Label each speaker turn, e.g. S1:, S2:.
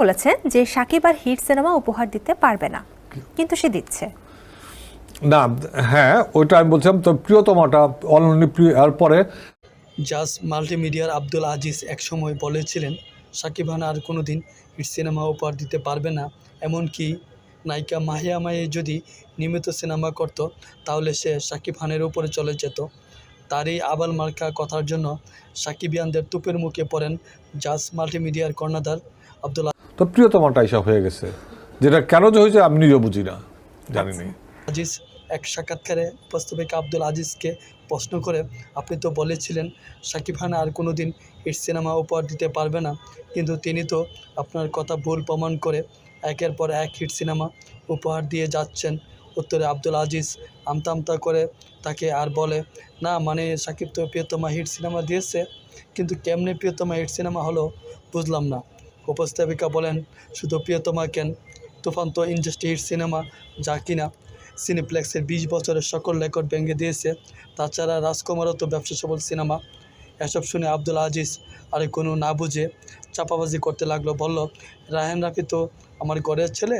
S1: বলেছেন যে সাকিব আর hit cinema উপহার দিতে পারবে না। কিন্তু সে দিচ্ছে।
S2: না হ্যাঁ ওইটা আমি বলছিলাম তো প্রিয়তমাটা অনলি প্রিয় এরপরে?
S3: জাজ মাল্টিমিডিয়ার আব্দুল আজিজ একসময় বলেছিলেন সাকিব খান আর কোনো দিন হিট সিনেমা উপহার দিতে পারবে না। এমনকি নায়িকা মাহিয়া মাহি যদি নিয়মিত সিনেমা করত তাহলে সে সাকিব খানের উপরে চলে যেত। তারই আবাল মার্কা কথার জন্য সাকিবিয়ানদের তুপের মুখে পড়েন জাজ মাল্টিমিডিয়ার কর্ণধার আব্দুল
S2: তো প্রিয়তমাটা এসব হয়ে গেছে। যেটা কেন যে হয়েছে, আমি নিজেও বুঝি না। জানি না
S3: আজিজ, এক সাক্ষাৎকারে উপস্থাপিকা আব্দুল আজিজকে প্রশ্ন করে, আপনি তো বলেছিলেন, সাকিব খান আর কোনো দিন হিট সিনেমা উপহার দিতে পারবে না। কিন্তু তিনি তো আপনার কথা ভুল প্রমাণ করে একের পর এক হিট সিনেমা উপহার দিয়ে যাচ্ছেন। উত্তরে আব্দুল আজিজ আমতা আমতা করে তাকে আর বলে, না মানে সাকিব তো প্রিয়তমা হিট সিনেমা দিয়েছে, কিন্তু কেমনে প্রিয়তমা হিট সিনেমা হলো বুঝলাম না। উপস্থাপিকা বলেন, শুধু প্রিয়তমা কেন? তুফান তো ইন্ডাস্ট্রি হিট সিনেমা, যা কিনা। সিনেপ্লেক্সের বিশ বছরের সকল রেকর্ড ভেঙে দিয়েছে। তাছাড়া রাজকুমারও তো ব্যবসা সফল সিনেমা। এসব শুনে আব্দুল আজিজ আর কোনো না বুঝে চাপাবাজি করতে লাগল। বলল রায়হান রাফি তো আমার ঘরের ছেলে